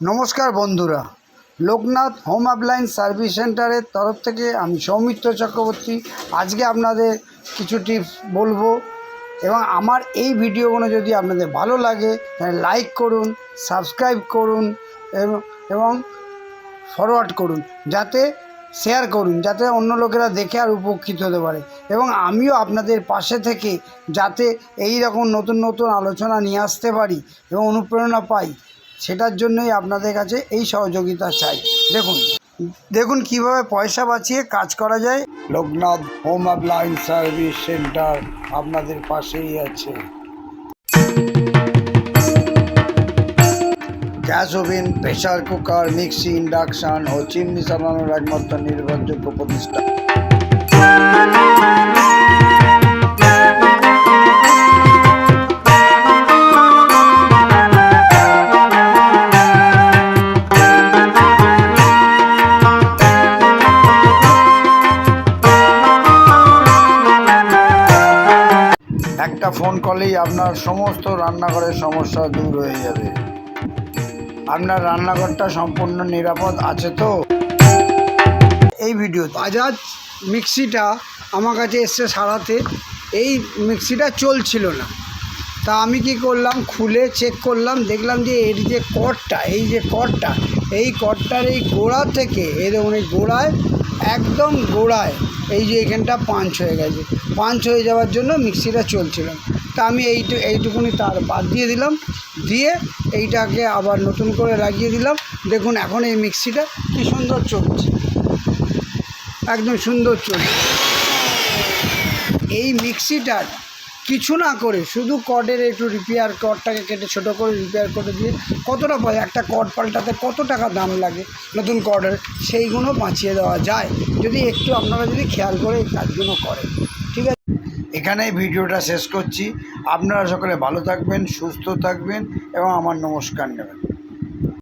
নমস্কার বন্ধুরা। Loknath home appliance service সেন্টারের তরফ থেকে আমি সৌমিত্র চক্রবর্তী। আজকে আপনাদের কিছু টিপস বলব এবং আমার এই ভিডিওগুলো যদি আপনাদের ভালো লাগে, তাহলে লাইক করুন সাবস্ক্রাইব করুন এবং ফরওয়ার্ড করুন, যাতে শেয়ার করুন, যাতে অন্য লোকেরা দেখে আর উপকৃত হতে পারে। এবং আমিও আপনাদের পাশে থেকে যাতে এই রকম নতুন নতুন আলোচনা নিয়ে আসতে পারি এবং অনুপ্রেরণা পাই। সেটার জন্যই আপনাদের কাছে এই সহযোগিতা চাই। দেখুন দেখুন কীভাবে পয়সা বাঁচিয়ে কাজ করা যায়। Loknath home appliance service centre আপনাদের পাশেই আছে। Gas oven pressure cooker mixie induction ও চিমনি চালানোর একমাত্র নির্ভরযোগ্য প্রতিষ্ঠান। একটা ফোন কলেই আপনার সমস্ত রান্নাঘরের সমস্যা দূর হয়ে যাবে। আপনার রান্নাঘরটা সম্পূর্ণ নিরাপদ আছে তো? এই ভিডিও বাজাজ মিক্সিটা আমার কাছে এসছে সারাতে। এই মিক্সিটা চলছিল না। তা আমি কি করলাম? খুলে চেক করলাম। দেখলাম যে এর যে কর্ডটা এই যে কর্ডটা এই কর্ডটার এই গোড়া থেকে দেখুন, এই গোড়ায়, একদম গোড়ায়, এই যে এখানটা পাঞ্চ হয়ে গেছে। পাঞ্চ হয়ে যাওয়ার জন্য মিক্সিটা চলছিল। তা আমি এইটু, এইটুকুনি তার বাদ দিয়ে দিলাম। দিয়ে এইটাকে আবার নতুন করে লাগিয়ে দিলাম। দেখুন, এখন এই মিক্সিটা কি সুন্দর চলছে। একদম সুন্দর চলছে। এই মিক্সিটার কিছু না করে, শুধু কর্ডের একটু রিপেয়ার কর্ডটাকে কেটে ছোটো করে রিপেয়ার করে দিয়ে কতটা পয়সা, একটা কর্ড পাল্টাতে কত টাকা দাম লাগে নতুন কর্ডের সেইগুলো বাঁচিয়ে দেওয়া যায়। যদি একটু আপনারা যদি খেয়াল করে এই কাজগুলো করে ঠিক আছে? এখানেই ভিডিওটা শেষ করছি। আপনারা সকলে ভালো থাকবেন, সুস্থ থাকবেন এবং আমার নমস্কার নেবেন।